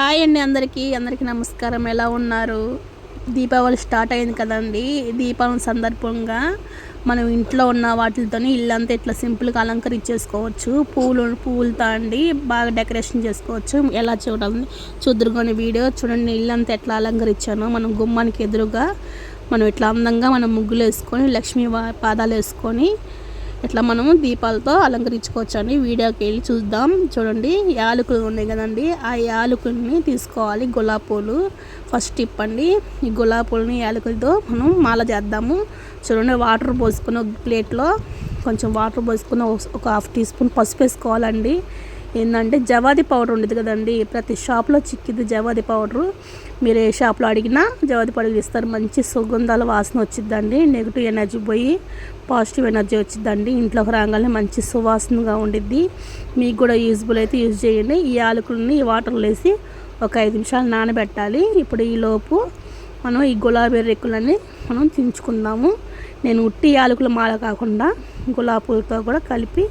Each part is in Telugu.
హాయ్ అండి అందరికీ. అందరికీ నమస్కారం. ఎలా ఉన్నారు? దీపావళి స్టార్ట్ అయింది కదండి. దీపావళి సందర్భంగా మనం ఇంట్లో ఉన్న వాటితో ఇల్లంతా ఇట్లా సింపుల్గా అలంకరించేసుకోవచ్చు. పూలు పూలతో అండి బాగా డెకరేషన్ చేసుకోవచ్చు. ఎలా చూడాలి చూద్దరుకొని వీడియో. చూడండి ఇల్లంతా ఎట్లా అలంకరించాను. మనం గుమ్మానికి ఎదురుగా మనం ఇట్లా అందంగా మనం ముగ్గులు వేసుకొని లక్ష్మీ వా- పాదాలు వేసుకొని ఇట్లా మనము దీపాలతో అలంకరించుకోవచ్చు అండి వీడియోకి వెళ్ళి చూద్దాం. చూడండి యాలకులు ఉన్నాయి కదండి. ఆ యాలకుల్ని తీసుకోవాలి గులాబీ పూలు ఫస్ట్ టిప్ అండి ఈ గులాబీ పూలని యాలకులతో మనం మాల చేద్దాము. చూడండి వాటర్ పోసుకున్న ప్లేట్లో కొంచెం వాటర్ పోసుకున్న ఒక- హాఫ్ టీ స్పూన్ పసుపు వేసుకోవాలండి. ఏంటంటే జవాది పౌడర్ ఉండేది కదండి. ప్రతి షాప్లో చిక్కింది జవాది పౌడరు. మీరు ఏ షాప్లో అడిగినా జవాది పౌడర్ ఇస్తారు. మంచి సుగంధాల వాసన వచ్చిద్దండి. నెగిటివ్ ఎనర్జీ పోయి పాజిటివ్ ఎనర్జీ వచ్చిద్దండి. ఇంట్లోకి రాగానే మంచి సువాసనగా ఉండిద్ది. మీకు కూడా యూజ్ఫుల్ అయితే యూజ్ చేయండి. ఈ యాలకులని ఈ వాటర్లో వేసి ఒక ఐదు నిమిషాలు నానబెట్టాలి. ఇప్పుడు ఈ లోపు మనం ఈ గులాబీ రెక్కులని మనం తుంచుకుందాము నేను ఉట్టి యాలకుల మాల కాకుండా గులాబీ పూలతో కూడా కలిపి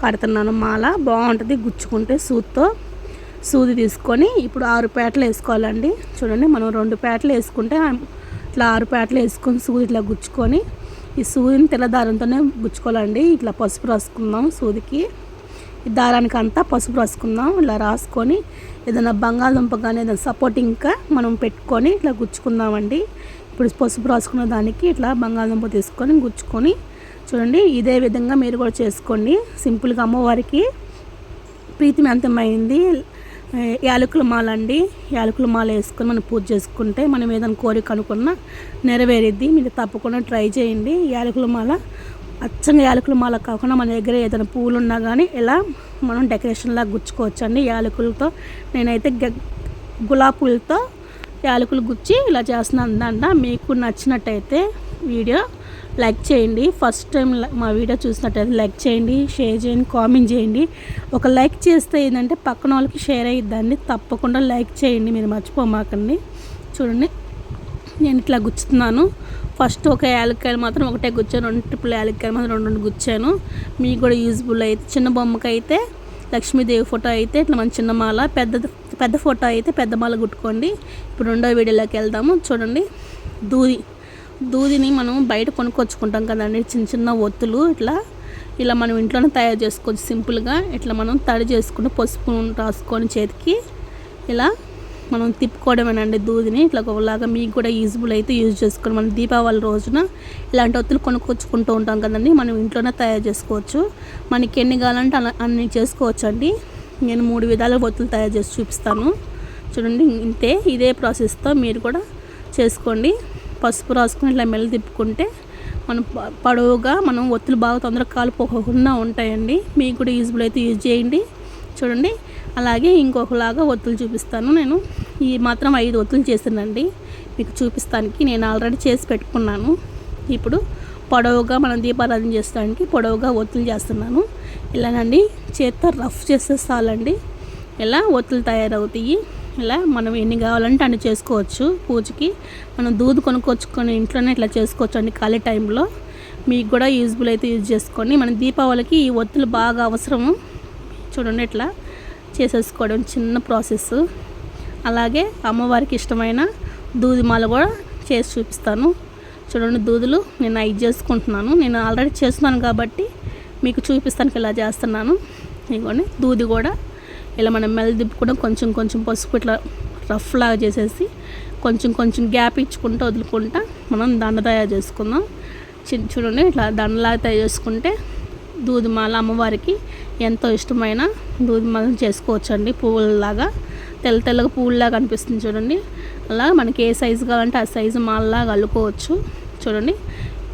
కడుతున్నాను. మాల బాగుంటుంది గుచ్చుకుంటే సూత్తో. సూది తీసుకొని ఇప్పుడు ఆరు పేటలు వేసుకోవాలండి. చూడండి మనం రెండు పేటలు వేసుకుంటే ఇట్లా ఆరు పేటలు వేసుకొని సూది ఇట్లా గుచ్చుకొని ఈ సూదిని తెల్ల దారంతోనే గుచ్చుకోవాలండి. ఇట్లా పసుపు రాసుకుందాం సూదికి. ఈ దారానికి అంతా పసుపు రాసుకుందాం ఇలా రాసుకొని ఏదైనా బంగాళదుంప కానీ ఏదైనా సపోర్టింగ్గా మనం పెట్టుకొని ఇట్లా గుచ్చుకుందామండి. ఇప్పుడు పసుపు రాసుకున్న దానికి ఇట్లా బంగాళదుంప తీసుకొని గుచ్చుకొని చూడండి ఇదే విధంగా మీరు కూడా చేసుకోండి. సింపుల్గా అమ్మవారికి ప్రీతిమంతమైంది యాలకుల మాల అండి యాలకుల మాల వేసుకొని మనం పూజ చేసుకుంటే మనం ఏదైనా కోరిక అనుకున్నా నెరవేరిద్ది. మీరు తప్పకుండా ట్రై చేయండి. యాలకుల మాల అచ్చంగా యాలకుల మాల కాకుండా మన దగ్గర ఏదైనా పూలు ఉన్నా కానీ ఇలా మనం డెకరేషన్లా గుచ్చుకోవచ్చు అండి యాలకులతో నేనైతే గ- గులాబీ పూలతో యాలకులు గుచ్చి ఇలా చేస్తున్నాను. అంట మీకు నచ్చినట్టయితే వీడియో లైక్ చేయండి. ఫస్ట్ టైం మా వీడియో చూసినట్టయితే లైక్ చేయండి షేర్ చేయండి కామెంట్ చేయండి. ఒక లైక్ చేస్తే ఏంటంటే పక్కన వాళ్ళకి షేర్ అయ్యిద్దండి తప్పకుండా లైక్ చేయండి. మీరు మర్చిపోమాకండి చూడండి. నేను ఇట్లా గుచ్చుతున్నాను. ఫస్ట్ ఒక యాలక్కాయలు మాత్రం ఒకటే గుచ్చాను. రెండు ట్రిపుల్ యాలక్కాయలు మాత్రం రెండు రెండు గుచ్చాను. మీకు కూడా యూజ్ఫుల్ అయితే చిన్న బొమ్మకి అయితే లక్ష్మీదేవి ఫోటో అయితే ఇట్లా మన చిన్న మాల పెద్ద పెద్ద ఫోటో అయితే పెద్ద మాల కుట్టుకోండి. ఇప్పుడు రెండో వీడియోలోకి వెళ్దాము. చూడండి. దూది దూదిని మనం బయట కొనుక్కొచ్చుకుంటాం కదండి. చిన్న చిన్న ఒత్తులు ఇట్లా ఇలా మనం ఇంట్లోనే తయారు చేసుకోవచ్చు. సింపుల్గా ఇట్లా మనం తడి చేసుకుని పసుపు రాసుకొని చేతికి ఇలా మనం తిప్పుకోవడమేనండి దూదిని. ఇట్లా ఒకలాగా మీకు కూడా యూజ్బుల్ అయితే యూజ్ చేసుకొని మనం దీపావళి రోజున ఇలాంటి ఒత్తులు కొనుక్కొచ్చుకుంటూ ఉంటాం కదండి. మనం ఇంట్లోనే తయారు చేసుకోవచ్చు. మనకి ఎన్ని కావాలంటే అలా అన్ని చేసుకోవచ్చు అండి నేను మూడు విధాల ఒత్తులు తయారు చేసి చూపిస్తాను. చూడండి ఇంతే ఇదే ప్రాసెస్తో మీరు కూడా చేసుకోండి. పసుపు రాసుకుని ఇట్లా మెల్ల తిప్పుకుంటే మనం పొడవుగా మనం ఒత్తులు బాగా తొందరగా కాలిపోకుండా ఉంటాయండి. మీకు కూడా యూజ్ఫుల్ అయితే యూజ్ చేయండి. చూడండి. అలాగే ఇంకొకలాగా ఒత్తులు చూపిస్తాను నేను. ఈ మాత్రం ఐదు ఒత్తులు చేసానండి మీకు చూపిస్తానికి నేను ఆల్రెడీ చేసి పెట్టుకున్నాను. ఇప్పుడు పొడవుగా మనం దీపారాధన చేసడానికి పొడవుగా ఒత్తులు చేస్తున్నాను. ఇలానండి చేత్తో రఫ్ చేస్తే చాలండి. ఇలా ఒత్తులు తయారవుతాయి. ఇలా మనం ఎన్ని కావాలంటే అన్ని చేసుకోవచ్చు పూజకి. మనం దూద్ కొనుక్కొచ్చుకొని ఇంట్లోనే ఇట్లా చేసుకోవచ్చు అండి ఖాళీ టైంలో. మీకు కూడా యూజ్ఫుల్ అయితే యూజ్ చేసుకొని మన దీపావళికి ఈ ఒత్తులు బాగా అవసరము. చూడండి ఇట్లా చేసేసుకోవడం చిన్న ప్రాసెస్. అలాగే అమ్మవారికి ఇష్టమైన దూదిమాల కూడా చేసి చూపిస్తాను. చూడండి దూదులు నేను ఐదు చేసుకుంటున్నాను. నేను ఆల్రెడీ చేస్తున్నాను కాబట్టి మీకు చూపిస్తానికి ఇలా చేస్తున్నాను. ఇదిగోండి దూది కూడా ఇలా మనం మెల్ల తిప్పుకోవడం కొంచెం కొంచెం పసుపు ఇట్లా రఫ్ లాగా చేసేసి కొంచెం కొంచెం గ్యాప్ ఇచ్చుకుంటూ వదులుకుంటా మనం దండ తయారు చేసుకుందాం. చిన్న చూడండి ఇట్లా దండలాగా తయారు చేసుకుంటే దూదిమాల అమ్మవారికి ఎంతో ఇష్టమైన దూదిమాలను చేసుకోవచ్చండి. పువ్వులలాగా తెల్ల తెల్లగా పువ్వులాగా అనిపిస్తుంది చూడండి. అలా మనకి ఏ సైజు కావాలంటే ఆ సైజు మాలలాగా అల్లుకోవచ్చు. చూడండి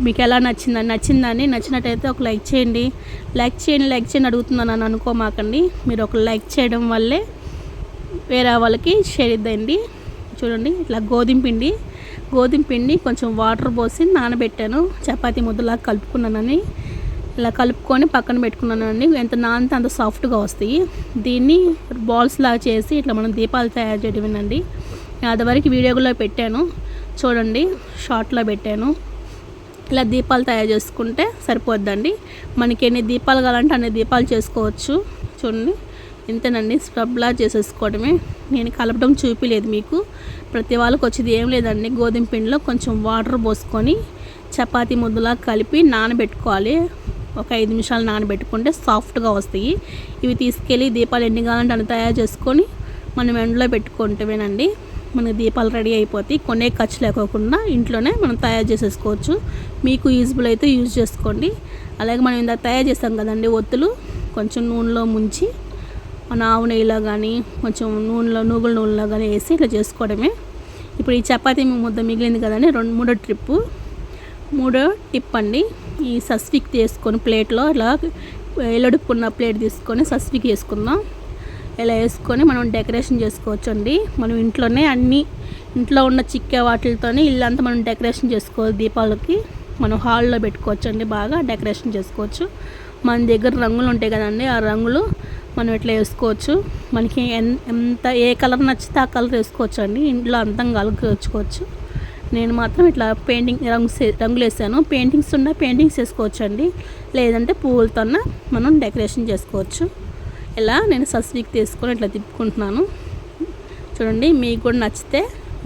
మీకు ఎలా నచ్చిందని నచ్చిందని నచ్చినట్టయితే ఒక లైక్ చేయండి. లైక్ చేయండి లైక్ చేయండి అడుగుతున్నాను అని అనుకోమాకండి. మీరు ఒక లైక్ చేయడం వల్లే వేరే వాళ్ళకి షేర్ ఇద్దండి. చూడండి ఇట్లా గోధుమ పిండి గోధుమ పిండి కొంచెం వాటర్ పోసి నానబెట్టాను. చపాతీ ముద్దలా కలుపుకున్నానని. ఇలా కలుపుకొని పక్కన పెట్టుకున్నానండి ఎంత నానితే అంత సాఫ్ట్గా వస్తాయి. దీన్ని బాల్స్ లాగా చేసి ఇట్లా మనం దీపాలు తయారు చేయడం చేయడమేనండి అదివరకు వీడియోలో పెట్టాను. చూడండి షార్ట్లో పెట్టాను. ఇలా దీపాలు తయారు చేసుకుంటే సరిపోద్దండి. మనకి ఎన్ని దీపాలు కావాలంటే అన్ని దీపాలు చేసుకోవచ్చు. చూడండి. ఇంతేనండి. స్క్రబ్లా చేసేసుకోవడమే. నేను కలపడం చూపిలేదు మీకు. ప్రతి వాళ్ళకి వచ్చేది ఏం లేదండి. గోధుమ పిండిలో కొంచెం వాటర్ పోసుకొని చపాతి ముద్దలా కలిపి నానబెట్టుకోవాలి. ఒక ఐదు నిమిషాలు నానబెట్టుకుంటే సాఫ్ట్గా వస్తాయి. ఇవి తీసుకెళ్ళి దీపాలు ఎన్ని కావాలంటే అన్ని తయారు చేసుకొని మనం ఎండలో పెట్టుకుంటేవేనండి. మనకి దీపాలు రెడీ అయిపోతాయి కొనే ఖర్చు లేకోకుండా ఇంట్లోనే మనం తయారు చేసేసుకోవచ్చు. మీకు యూజ్బుల్ అయితే యూజ్ చేసుకోండి. అలాగే మనం ఇందాక తయారు చేస్తాం కదండి ఒత్తులు కొంచెం నూనెలో ముంచి మన ఆవు నెయ్యిలో కానీ కొంచెం నూనెలో నూగుల నూనెలో కానీ వేసి ఇట్లా చేసుకోవడమే. ఇప్పుడు ఈ చపాతీ ముద్ద మిగిలింది కదండి రెండు మూడో ట్రిప్పు. మూడో టిప్ అండి ఈ సస్విక్ తీసుకొని ప్లేట్లో ఇలా ఎలడుక్కున్న ప్లేట్ తీసుకొని సస్విక్ వేసుకుందాం ఇలా వేసుకొని మనం డెకరేషన్ చేసుకోవచ్చు అండి మనం ఇంట్లోనే అన్నీ ఇంట్లో ఉన్న చిక్కే వాటితోనే ఇల్లంతా మనం డెకరేషన్ చేసుకోవాలి దీపాలకి మనం హాల్లో పెట్టుకోవచ్చు అండి బాగా డెకరేషన్ చేసుకోవచ్చు. మన దగ్గర రంగులు ఉంటాయి కదండి ఆ రంగులు మనం ఇట్లా వేసుకోవచ్చు. మనకి ఎంత ఏ కలర్ నచ్చితే ఆ కలర్ వేసుకోవచ్చు అండి ఇంట్లో అంతంగా కలుగుకోవచ్చు నేను మాత్రం ఇట్లా పెయింటింగ్ రంగు రంగులు వేసాను. పెయింటింగ్స్ ఉన్న పెయింటింగ్స్ వేసుకోవచ్చు అండి లేదంటే పువ్వులతో మనం డెకరేషన్ చేసుకోవచ్చు. ఇలా నేను సస్వీక్ తీసుకొని ఇట్లా తిప్పుకుంటున్నాను. చూడండి మీకు కూడా నచ్చితే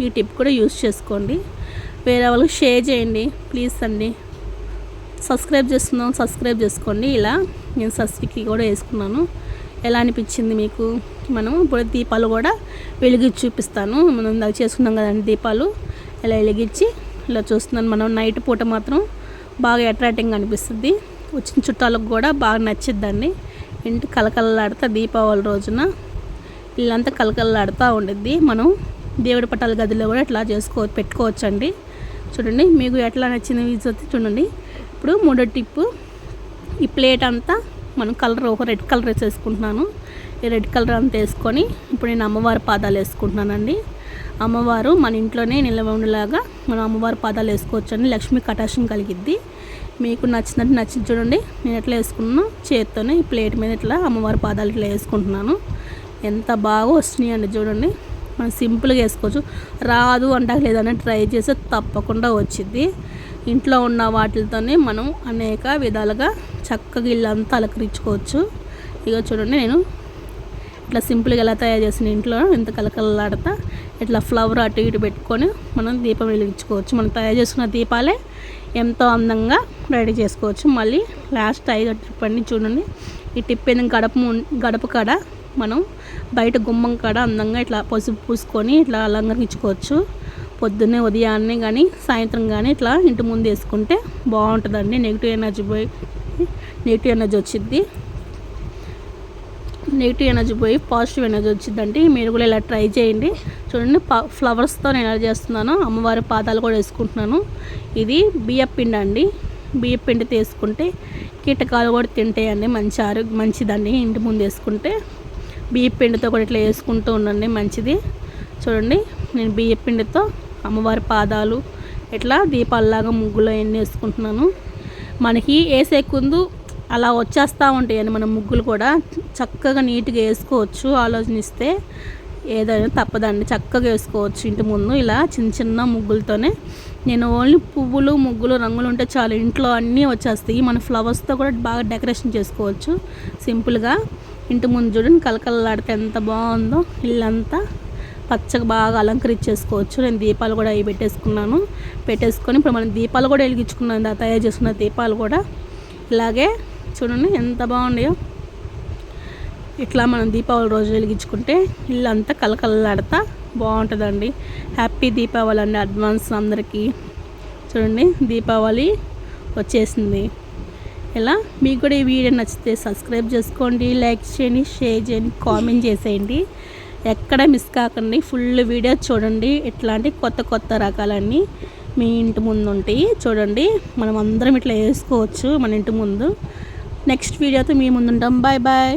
ఈ టిప్ కూడా యూస్ చేసుకోండి. వేరే వాళ్ళకి షేర్ చేయండి ప్లీజ్ అండి. సబ్స్క్రైబ్ చేస్తున్నాం సబ్స్క్రైబ్ చేసుకోండి. ఇలా నేను సస్విక్ కూడా వేసుకున్నాను. ఎలా అనిపించింది మీకు? మనం ఇప్పుడు దీపాలు కూడా వెలిగించి చూపిస్తాను. మనం ఇందాక చేసుకున్నాం కదండి దీపాలు. ఇలా వెలిగించి ఇలా చూస్తున్నాను. మనం నైట్ పూట మాత్రం బాగా అట్రాక్టింగ్ అనిపిస్తుంది. వచ్చిన చుట్టాలకు కూడా బాగా నచ్చిద్దండి. ఇంటి కలకలలాడుతా దీపావళి రోజున. ఇల్లంతా కలకలలాడుతూ ఉండిద్ది. మనం దేవుడి పట్టాల గదిలో కూడా ఇట్లా చేసుకో పెట్టుకోవచ్చండి. చూడండి మీకు ఎట్లా నచ్చింది చూడండి. ఇప్పుడు మూడో టిప్పు ఈ ప్లేట్ అంతా మనం కలర్ ఒక రెడ్ కలర్ వేసేసుకుంటున్నాను. ఈ రెడ్ కలర్ అంతా వేసుకొని ఇప్పుడు నేను అమ్మవారి పాదాలు వేసుకుంటున్నానండి. అమ్మవారు మన ఇంట్లోనే నిల్వ ఉండేలాగా మనం అమ్మవారి పాదాలు వేసుకోవచ్చండి లక్ష్మి కటాక్షం కలిగిద్ది. మీకు నచ్చినట్టు నచ్చింది చూడండి. నేను ఎట్లా వేసుకున్నాను చేత్తోనే ఈ ప్లేట్ మీద ఇట్లా అమ్మవారి పాదాలు ఇట్లా వేసుకుంటున్నాను. ఎంత బాగా వస్తున్నాయి అండి చూడండి. మనం సింపుల్గా వేసుకోవచ్చు. రాదు అంటాక లేదని ట్రై చేస్తే తప్పకుండా వచ్చింది ఇంట్లో ఉన్న వాటితోనే మనం అనేక విధాలుగా చక్కగా ఇల్లంతా అలకరించుకోవచ్చు. ఇక చూడండి నేను ఇట్లా సింపుల్గా ఎలా తయారు చేసిన ఇంట్లో ఇంత కలకలలాడతా ఇట్లా ఫ్లవర్ అటు ఇటు పెట్టుకొని మనం దీపం వెలిగించుకోవచ్చు. మనం తయారు చేసుకున్న దీపాలే ఎంతో అందంగా రెడీ చేసుకోవచ్చు. మళ్ళీ లాస్ట్ ఐదో టిప్ అండి చూడండి. ఈ టిప్ ఏదైనా గడప గడప కాడ మనం బయట గుమ్మం కాడ అందంగా ఇట్లా పసుపు పూసుకొని ఇట్లా అలంకరించుకోవచ్చు. పొద్దున్నే ఉదయాన్నే కానీ సాయంత్రం కానీ ఇట్లా ఇంటి ముందు వేసుకుంటే బాగుంటుందండి. నెగిటివ్ ఎనర్జీ పోయి నెగిటివ్ ఎనర్జీ వచ్చింది నెగిటివ్ ఎనర్జీ పోయి పాజిటివ్ ఎనర్జీ వచ్చిందంటే మీరు కూడా ఇలా ట్రై చేయండి. చూడండి ఫ్లవర్స్తో నేను ఎలా చేస్తున్నాను అమ్మవారి పాదాలు కూడా వేసుకుంటున్నాను. ఇది బియ్యపిండి అండి. బియ్యపిండి తీసుకుంటే కీటకాలు కూడా తింటాయండి. మంచి ఆరోగ్యం మంచిదండి. ఇంటి ముందు వేసుకుంటే బియ్యపిండితో కూడా ఇట్లా వేసుకుంటూ ఉండండి మంచిది. చూడండి నేను బియ్యపిండితో అమ్మవారి పాదాలు ఇట్లా దీపాలలాగా ముగ్గులో ఎన్ని వేసుకుంటున్నాను. మనకి వేసే కుందు అలా వచ్చేస్తూ ఉంటాయండి మన ముగ్గులు కూడా. చక్కగా నీట్గా వేసుకోవచ్చు ఆలోచనిస్తే ఏదైనా తప్పదండి. చక్కగా వేసుకోవచ్చు ఇంటి ముందు ఇలా చిన్న చిన్న ముగ్గులతోనే. నేను ఓన్లీ పువ్వులు ముగ్గులు రంగులు ఉంటే చాలు ఇంట్లో అన్నీ వచ్చేస్తాయి. మన ఫ్లవర్స్తో కూడా బాగా డెకరేషన్ చేసుకోవచ్చు. సింపుల్గా ఇంటి ముందు చూడండి కలకలలాడితే ఎంత బాగుందో. ఇల్లంతా పచ్చగా బాగా అలంకరించేసుకోవచ్చు. నేను దీపాలు కూడా అవి పెట్టేసుకున్నాను. పెట్టేసుకొని ఇప్పుడు మనం దీపాలు కూడా వెలిగించుకున్నాను తయారు చేసుకున్న దీపాలు కూడా. ఇలాగే చూడండి ఎంత బాగున్నాయో ఇట్లా మనం దీపావళి రోజు వెలిగించుకుంటే ఇల్లు అంతా కలకలలాడతా బాగుంటుందండి. హ్యాపీ దీపావళి అండి అడ్వాన్స్ అందరికీ. చూడండి దీపావళి వచ్చేసింది. ఇలా మీకు కూడా ఈ వీడియో నచ్చితే సబ్స్క్రైబ్ చేసుకోండి లైక్ చేయండి షేర్ చేయండి కామెంట్ చేసేయండి. ఎక్కడ మిస్ కాకండి ఫుల్ వీడియో చూడండి. ఇట్లాంటి కొత్త కొత్త రకాలన్నీ మీ ఇంటి ముందు ఉంటాయి చూడండి మనం అందరం ఇట్లా వేసుకోవచ్చు మన ఇంటి ముందు. నెక్స్ట్ వీడియోతో మీ ముందుంటాం. Bye bye.